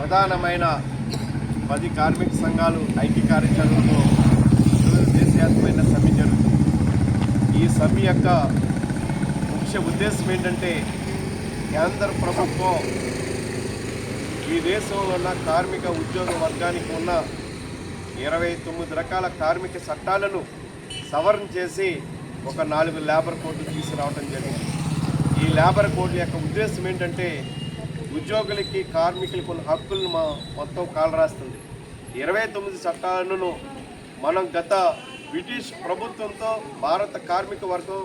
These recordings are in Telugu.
ప్రధానమైన పది కార్మిక సంఘాలు ఐక్య కార్యాచరణతో దేశవ్యాప్తమైన సమ్మె జరుగుతుంది. ఈ సమ్మె యొక్క ముఖ్య ఉద్దేశం ఏంటంటే కేంద్ర ప్రభుత్వం ఈ దేశంలో ఉన్న కార్మిక ఉద్యోగ వర్గానికి ఉన్న ఇరవై తొమ్మిది రకాల కార్మిక చట్టాలను సవరణ చేసి ఒక నాలుగు లేబర్ కోడ్లు తీసుకురావడం జరిగింది. ఈ లేబర్ కోడ్ల యొక్క ఉద్దేశం ఏంటంటే ఉద్యోగులకి కార్మికులకు ఉన్న హక్కులను మా- మొత్తం కాలరాస్తుంది. ఇరవై తొమ్మిది చట్టాలను మనం గత బ్రిటిష్ ప్రభుత్వంతో భారత కార్మిక వర్గం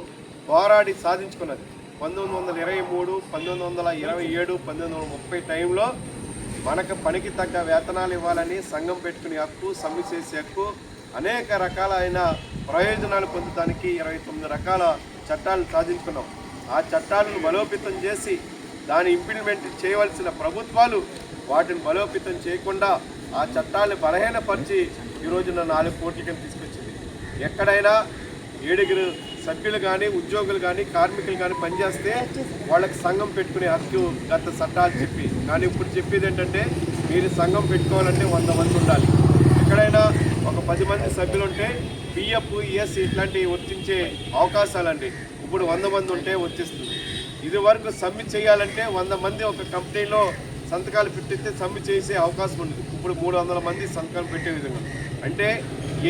పోరాడి సాధించుకున్నది. పంతొమ్మిది వందల ఇరవై మూడు పంతొమ్మిది వందల ఇరవై ఏడు పంతొమ్మిది వందల ముప్పై టైంలో మనకు పనికి తగ్గ వేతనాలు ఇవ్వాలని సంఘం పెట్టుకునే హక్కు సమ్మె చేసే హక్కు అనేక రకాలైన ప్రయోజనాలు పొందడానికి ఇరవై తొమ్మిది రకాల చట్టాలను సాధించుకున్నాం. ఆ చట్టాలను బలోపేతం చేసి దాని ఇంప్లిమెంట్ చేయవలసిన ప్రభుత్వాలు వాటిని బలోపేతం చేయకుండా ఆ చట్టాలను బలహీనపరిచి ఈ రోజున నాలుగు కోట్ల కింద తీసుకొచ్చింది. ఎక్కడైనా ఏడుగురు సభ్యులు కానీ ఉద్యోగులు కానీ కార్మికులు కానీ పనిచేస్తే వాళ్ళకి సంఘం పెట్టుకునే హక్కు గత చట్టాలు చెప్పి. కానీ ఇప్పుడు చెప్పేది ఏంటంటే మీరు సంఘం పెట్టుకోవాలంటే వంద మంది ఉండాలి. ఎక్కడైనా ఒక పది మంది సభ్యులు ఉంటే పిఎఫ్ ఈఎస్ ఇట్లాంటివి వర్తించే అవకాశాలండి. ఇప్పుడు వంద మంది ఉంటే వర్తిస్తుంది. ఇది వరకు సమ్మె చేయాలంటే వంద మంది ఒక కంపెనీలో సంతకాలు పెట్టిస్తే సబ్మిట్ చేసే అవకాశం ఉంది ఇప్పుడు మూడు వందల మంది సంతకాలు పెట్టే విధంగా. అంటే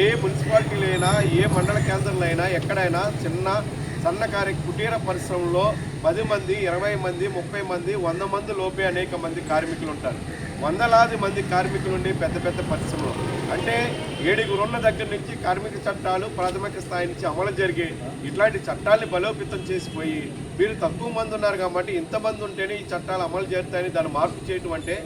ఏ మున్సిపాలిటీలైనా ఏ మండల కేంద్రంలో అయినా ఎక్కడైనా చిన్న సన్నకారి కుటీర పరిశ్రమలో పది మంది ఇరవై మంది ముప్పై మంది వంద మంది లోపే అనేక మంది కార్మికులు ఉంటారు. వందలాది మంది కార్మికులు ఉండే పెద్ద పెద్ద పరిశ్రమలు. అంటే ఏడుగురున్న దగ్గర నుంచి కార్మిక చట్టాలు ప్రాథమిక స్థాయి నుంచి అమలు జరిగే ఇట్లాంటి చట్టాలని బలోపేతం చేసిపోయి వీరు తక్కువ మంది ఉన్నారు కాబట్టి ఇంతమంది ఉంటేనే ఈ చట్టాలు అమలు చేస్తాయని దాన్ని మార్పు చేయటం అంటే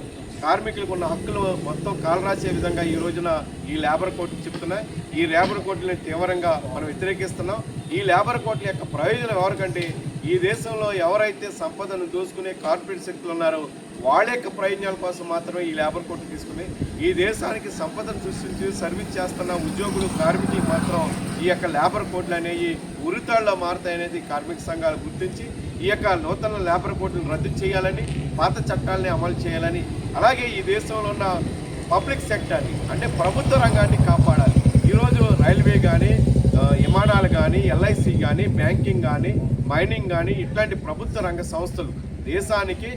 కార్మికులకు ఉన్న హక్కులు మొత్తం కాలరాసే విధంగా ఈ రోజున ఈ లేబర్ కోర్టులు చెప్తున్నాయి ఈ లేబర్ కోర్టులను తీవ్రంగా మనం వ్యతిరేకిస్తున్నాం. ఈ లేబర్ కోర్టుల యొక్క ప్రయోజనం ఎవరికంటే ఈ దేశంలో ఎవరైతే సంపదను దోసుకునే కార్పొరేట్ శక్తులు ఉన్నారో వాళ్ళ యొక్క ప్రయోజనాల కోసం మాత్రమే ఈ లేబర్ కోర్టు తీసుకుని ఈ దేశానికి సంపదను సృష్టించి సర్వీస్ చేస్తున్న ఉద్యోగులు కార్మికులు మాత్రం ఈ యొక్క లేబర్ కోడ్లు అనేవి ఉరితాళ్ళలో మారుతాయనేది కార్మిక సంఘాలు గుర్తించి ఈ యొక్క నూతన లేబర్ కోడ్లను రద్దు చేయాలని పాత చట్టాలని అమలు చేయాలని అలాగే ఈ దేశంలో ఉన్న పబ్లిక్ సెక్టర్ని అంటే ప్రభుత్వ రంగాన్ని కాపాడాలి. ఈరోజు రైల్వే కానీ విమానాలు కానీ ఎల్ఐసి కానీ బ్యాంకింగ్ కానీ మైనింగ్ కానీ ఇట్లాంటి ప్రభుత్వ రంగ సంస్థలు దేశానికి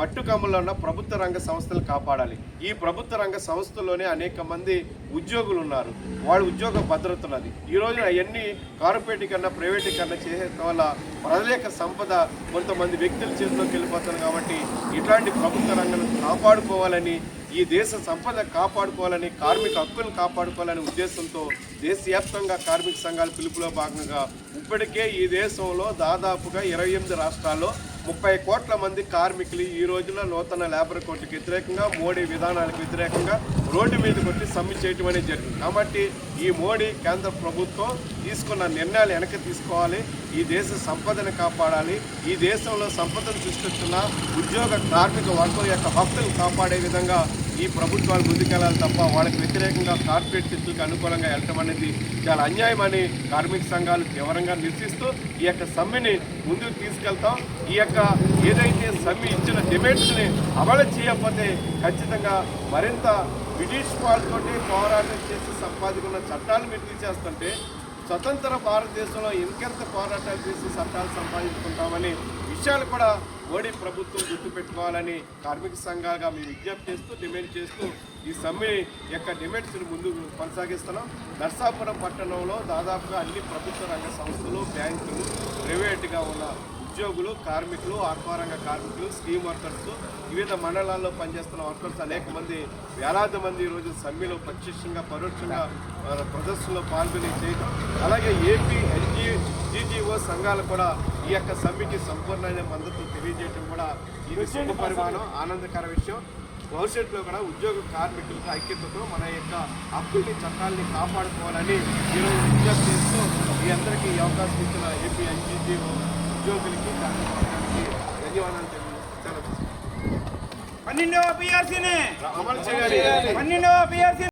పట్టుకమ్ములో ఉన్న ప్రభుత్వ రంగ సంస్థలు కాపాడాలి. ఈ ప్రభుత్వ రంగ సంస్థల్లోనే అనేక మంది ఉద్యోగులు ఉన్నారు. వాళ్ళ ఉద్యోగ భద్రత ఉన్నది. ఈ రోజున అవన్నీ ప్రైవేట్ ప్రైవేటీకరణ చేసేయడం వల్ల ప్రజల యొక్క సంపద కొంతమంది వ్యక్తుల చేతిలోకి వెళ్ళిపోతుంది కాబట్టి ఇట్లాంటి ప్రభుత్వ రంగం కాపాడుకోవాలని ఈ దేశ సంపద కాపాడుకోవాలని కార్మిక హక్కులను కాపాడుకోవాలనే ఉద్దేశంతో దేశవ్యాప్తంగా కార్మిక సంఘాల పిలుపులో భాగంగా ఇప్పటికే ఈ దేశంలో దాదాపుగా ఇరవై ఎనిమిది రాష్ట్రాల్లో ముప్పై కోట్ల మంది కార్మికులు ఈ రోజున నూతన లేబర్ కోర్టుకు వ్యతిరేకంగా మోడీ విధానాలకు వ్యతిరేకంగా రోడ్డు మీదకి వచ్చి సమ్మె చేయటం అనేది జరిగింది కాబట్టి ఈ మోడీ కేంద్ర ప్రభుత్వం తీసుకున్న నిర్ణయాలు వెనక్కి తీసుకోవాలి. ఈ దేశ సంపదను కాపాడాలి. ఈ దేశంలో సంపదను సృష్టిస్తున్న ఉద్యోగ కార్మిక వర్గం యొక్క హక్కులు కాపాడే విధంగా ఈ ప్రభుత్వాలు ముందుకెళ్ళాలి తప్ప వాళ్ళకి వ్యతిరేకంగా కార్పొరేట్ శక్తులకు అనుకూలంగా వెళ్ళటం అనేది చాలా అన్యాయం అని కార్మిక సంఘాలు తీవ్రంగా నిరసిస్తూ ఈ యొక్క సమ్మెని ముందుకు తీసుకెళ్తాం. ఈ యొక్క ఏదైతే సమ్మె ఇచ్చిన డిమాండ్స్ని అమలు చేయకపోతే ఖచ్చితంగా మరింత బ్రిటిష్ వాళ్ళతోటి పోరాటం చేసి సంపాదించుకున్న చట్టాలు మీరు తీసేస్తుంటే స్వతంత్ర భారతదేశంలో ఇంకెంత పోరాటాలు చేసి చట్టాలు సంపాదించుకుంటామని విషయాలు కూడా మోడీ ప్రభుత్వం గుర్తుపెట్టుకోవాలని కార్మిక సంఘాలుగా మేము విజ్ఞప్తి చేస్తూ డిమాండ్ చేస్తూ ఈ సమ్మె యొక్క డిమాండ్స్ని ముందుకు కొనసాగిస్తున్నాం. నర్సాపురం పట్టణంలో దాదాపుగా అన్ని ప్రభుత్వ రంగ సంస్థలు బ్యాంకులు ప్రైవేట్గా ఉన్న ఉద్యోగులు కార్మికులు ఆత్మరంగ కార్మికులు స్కీమ్ వర్కర్స్ వివిధ మండలాల్లో పనిచేస్తున్న వర్కర్స్ అనేక మంది వేలాది మంది ఈరోజు సమ్మెలో ప్రత్యక్షంగా పరోక్షంగా ప్రదర్శనలో పాల్గొని చేయడం అలాగే ఏపీ ఎన్జీ జీజీఓ సంఘాలు కూడా ఈ యొక్క సమ్మెకి సంపూర్ణమైన మద్దతు తెలియజేయడం కూడా ఇది శుభ పరిమాణం ఆనందకర విషయం. భవిష్యత్తులో కూడా ఉద్యోగ కార్మికులకు ఐక్యతతో మన యొక్క హక్కుల్ని చట్టాలని కాపాడుకోవాలని ఈరోజు విజ్ఞప్తి చేస్తూ మీ అందరికీ ఈ అవకాశం ఇచ్చిన ఏపీ ఎన్జీజీఓ ఉద్యోగులకి ధన్యవాదాలు తెలియజేస్తాను. పన్నెండవ పిఆర్సీని అమలు చేయాలి. పన్నెండవ పిఆర్సీ